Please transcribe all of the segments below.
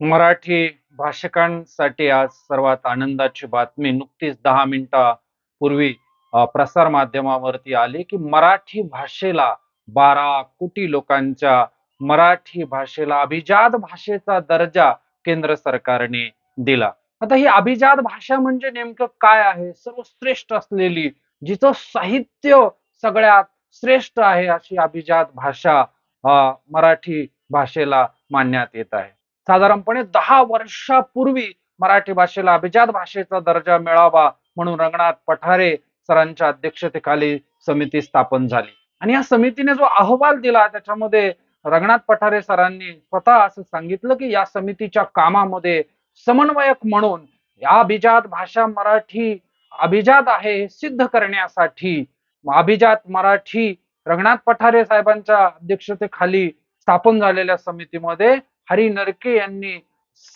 मराठी भाषिकांसाठी आज सर्वात आनंदाची बातमी नुकतीच दहा मिनिटापूर्वी प्रसार माध्यमावरती आली की मराठी भाषेला बारा कोटी लोकांच्या मराठी भाषेला अभिजात भाषेचा दर्जा केंद्र सरकारने दिला. आता ही अभिजात भाषा म्हणजे नेमकं काय आहे? सर्वश्रेष्ठ असलेली जिचं साहित्य सगळ्यात श्रेष्ठ आहे अशी अभिजात भाषा मराठी भाषेला मानण्यात येत आहे. साधारणपणे दहा वर्षापूर्वी मराठी भाषेला अभिजात भाषेचा दर्जा मिळावा म्हणून रंगनाथ पठारे सरांच्या अध्यक्षतेखाली समिती स्थापन झाली. आणि या समितीने जो अहवाल दिला त्याच्यामध्ये रंगनाथ पठारे सरांनी स्वतः असं सांगितलं की या समितीच्या कामामध्ये समन्वयक म्हणून या अभिजात भाषा मराठी अभिजात आहे हे सिद्ध करण्यासाठी अभिजात मराठी रंगनाथ पठारे साहेबांच्या अध्यक्षतेखाली स्थापन झालेल्या समितीमध्ये हरी नरके यांनी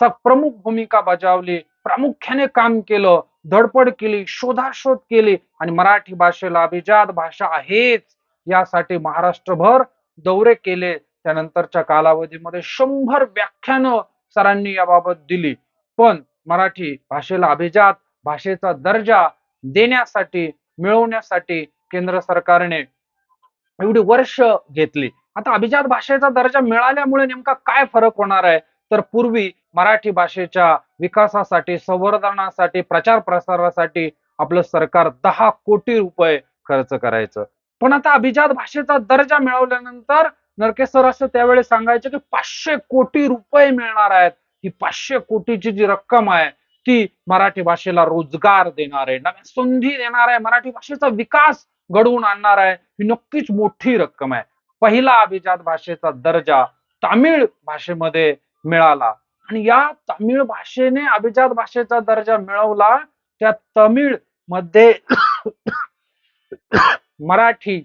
प्रमुख भूमिका बजावली. प्रामुख्याने काम केलं धडपड केली शोधाशोध केली आणि मराठी भाषेला अभिजात भाषा आहेच यासाठी महाराष्ट्रभर दौरे केले. त्यानंतरच्या कालावधीमध्ये शंभर व्याख्यानं सरांनी याबाबत दिली. पण मराठी भाषेला अभिजात भाषेचा दर्जा देण्यासाठी मिळवण्यासाठी केंद्र सरकारने एवढी वर्ष घेतली. आता अभिजात भाषेचा दर्जा मिळाल्यामुळे नेमका काय फरक होणार आहे? तर पूर्वी मराठी भाषेच्या विकासासाठी संवर्धनासाठी प्रचार प्रसारासाठी आपलं सरकार दहा कोटी रुपये खर्च करायचं. पण आता अभिजात भाषेचा दर्जा मिळवल्यानंतर नरके सर असं त्यावेळेस सांगायचे की पाचशे कोटी रुपये मिळणार आहेत. ही पाचशे कोटीची जी रक्कम आहे ती मराठी भाषेला रोजगार देणार आहे नव्या संधी देणार आहे मराठी भाषेचा विकास घडवून आणणार आहे. ही नक्कीच मोठी रक्कम आहे. पहिला अभिजात भाषेचा दर्जा तामिळ भाषेमध्ये मिळाला. आणि या तामिळ भाषेने अभिजात भाषेचा दर्जा मिळवला त्या तमिळमध्ये मराठी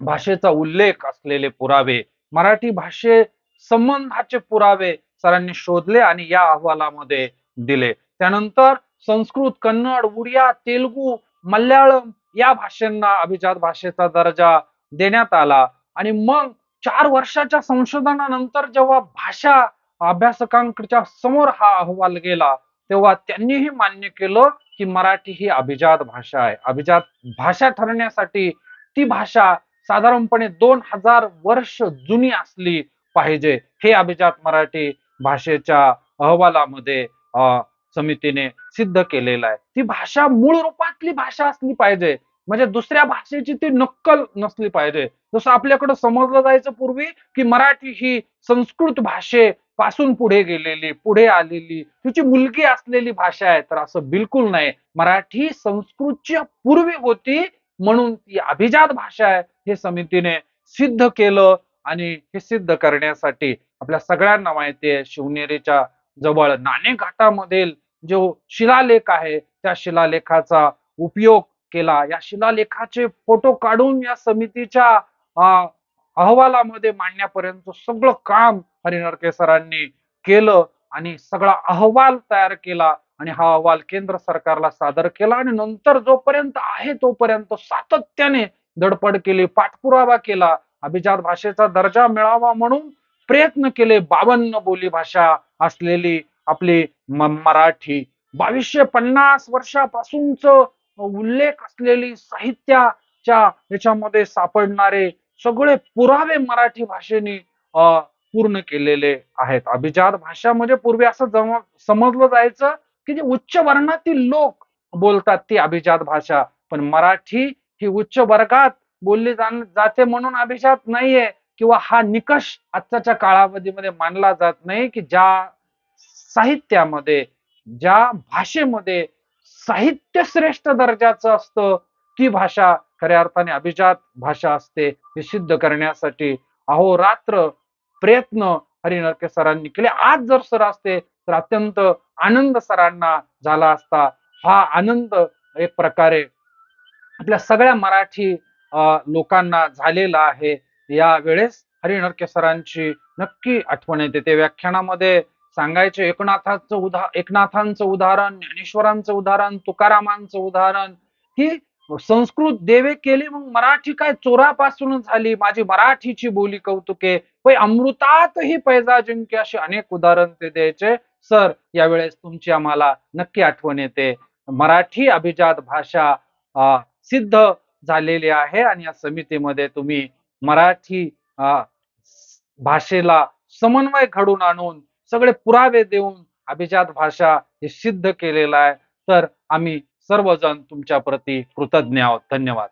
भाषेचा उल्लेख असलेले पुरावे मराठी भाषे संबंधाचे पुरावे सरांनी शोधले आणि या अहवालामध्ये दिले. त्यानंतर संस्कृत कन्नड उडिया तेलगू मल्याळम या भाषांना अभिजात भाषेचा दर्जा देण्यात आला. आणि मग चार वर्षाच्या संशोधनानंतर जेव्हा भाषा अभ्यासकांकडच्या समोर हा अहवाल गेला तेव्हा त्यांनीही मान्य केलं की मराठी ही अभिजात भाषा आहे. अभिजात भाषा ठरण्यासाठी ती भाषा साधारणपणे दोन हजार वर्ष जुनी असली पाहिजे. हे अभिजात मराठी भाषेच्या अहवालामध्ये अं समितीने सिद्ध केलेलं आहे. ती भाषा मूळ रूपातली भाषा असली पाहिजे. म्हणजे दुसऱ्या भाषेची ती नक्कल नसली पाहिजे. जसं आपल्याकडे समजलं जायचं पूर्वी की मराठी ही संस्कृत भाषेपासून पुढे गेलेली पुढे आलेली तिची मुलगी असलेली भाषा आहे. तर असं बिलकुल नाही. मराठी संस्कृतच्या पूर्वी होती म्हणून ती अभिजात भाषा आहे. हे समितीने सिद्ध केलं आणि हे सिद्ध करण्यासाठी आपल्या सगळ्यांना माहिती आहे. शिवनेरीच्या जवळ नाणे घाटामधील जो शिलालेख आहे त्या शिलालेखाचा उपयोग केला. या शिलालेखाचे फोटो काढून या समितीच्या अहवालामध्ये मांडण्यापर्यंत सगळं काम हरिनरके सरांनी केलं आणि सगळा अहवाल तयार केला आणि हा अहवाल केंद्र सरकारला सादर केला आणि नंतर जोपर्यंत आहे तोपर्यंत सातत्याने धडपड केली पाठपुरावा केला. अभिजात भाषेचा दर्जा मिळावा म्हणून प्रयत्न केले. बावन्न बोली भाषा असलेली आपली मराठी बावीसशे पन्नास वर्षापासूनच उल्लेख असलेली साहित्याच्या याच्यामध्ये सापडणारे सगळे पुरावे मराठी भाषेने अं, पूर्ण केलेले आहेत. अभिजात भाषा म्हणजे पूर्वी असं समजलं जायचं की जे उच्च वर्णातील लोक बोलतात ती अभिजात भाषा. पण मराठी ही उच्च वर्गात बोलली जाते म्हणून अभिजात नाहीये. किंवा हा निकष आजच्या काळावधीमध्ये मानला जात नाही की ज्या साहित्यामध्ये ज्या भाषेमध्ये साहित्य श्रेष्ठ दर्जाचं असतं ती भाषा खऱ्या अर्थाने अभिजात भाषा असते हे सिद्ध करण्यासाठी. अहोरात्र प्रयत्न हरिनरके सरांनी केले. आज जर सर असते तर अत्यंत आनंद सरांना झाला असता. हा आनंद एक प्रकारे आपल्या सगळ्या मराठी अं, लोकांना झालेला आहे. या वेळेस हरिनरके सरांची नक्की आठवण येते. ते व्याख्यानामध्ये सांगायचे एकनाथाचं उदा एकनाथांचं उदाहरण ज्ञानेश्वरांचं उदाहरण तुकारामांचं उदाहरण ही संस्कृत देवे केली मग मराठी काय चोरापासूनच झाली? माझी मराठीची बोली कौतुके. पै अमृतातही पैजा जिंके अशी अनेक उदाहरण ते द्यायचे. सर यावेळेस तुमची आम्हाला नक्की आठवण येते. मराठी अभिजात भाषा सिद्ध झालेली आहे आणि या समितीमध्ये तुम्ही मराठी भाषेला समन्वय घडून आणून सगळे पुरावे देऊन अभिजात भाषा हे सिद्ध केलेलं आहे. तर आम्ही सर्वजण तुमच्या प्रती कृतज्ञ आहोत. धन्यवाद.